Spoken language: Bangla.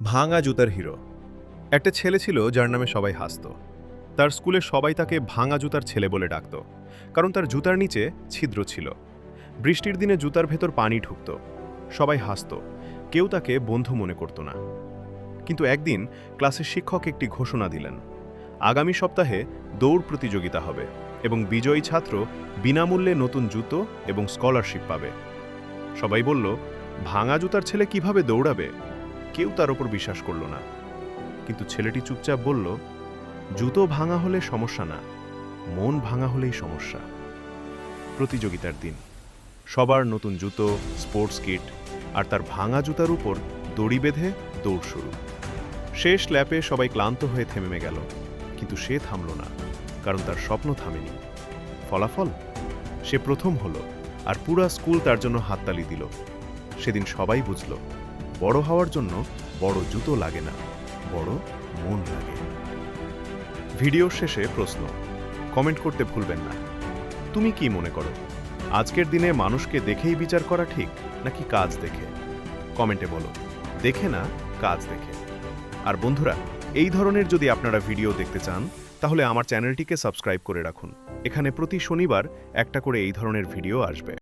ভাঙা জুতার হিরো। একটা ছেলে ছিল যার নামে সবাই হাসত। তার স্কুলে সবাই তাকে ভাঙা জুতার ছেলে বলে ডাকত, কারণ তার জুতার নিচে ছিদ্র ছিল। বৃষ্টির দিনে জুতার ভেতর পানি ঢুকত। সবাই হাসত, কেউ তাকে বন্ধু মনে করত না। কিন্তু একদিন ক্লাসের শিক্ষক একটি ঘোষণা দিলেন, আগামী সপ্তাহে দৌড় প্রতিযোগিতা হবে এবং বিজয়ী ছাত্র বিনামূল্যে নতুন জুতো এবং স্কলারশিপ পাবে। সবাই বলল, ভাঙা জুতার ছেলে কীভাবে দৌড়াবে? কেউ তার ওপর বিশ্বাস করল না। কিন্তু ছেলেটি চুপচাপ বলল, জুতো ভাঙা হলে সমস্যা না, মন ভাঙা হলেই সমস্যা। প্রতিযোগিতার দিন, সবার নতুন জুতো, স্পোর্টস কিট আর তার ভাঙা জুতার উপর দড়ি বেঁধে দৌড় শুরু। শেষ ল্যাপে সবাই ক্লান্ত হয়ে থেমে গেল, কিন্তু সে থামল না, কারণ তার স্বপ্ন থামেনি। ফলাফল? সে প্রথম হলো আর পুরা স্কুল তার জন্য হাততালি দিল। সেদিন সবাই বুঝল বড় হওয়ার জন্য বড় জুতো লাগে না, বড় মন লাগে। ভিডিওর শেষে প্রশ্ন, কমেন্ট করতে ভুলবেন না। তুমি কি মনে করো, আজকের দিনে মানুষকে দেখেই বিচার করা ঠিক, নাকি কাজ দেখে? কমেন্টে বলো, দেখে না, কাজ দেখে। আর বন্ধুরা, এই ধরনের যদি আপনারা ভিডিও দেখতে চান, তাহলে আমার চ্যানেলটিকে সাবস্ক্রাইব করে রাখুন। এখানে প্রতি শনিবার একটা করে এই ধরনের ভিডিও আসবে।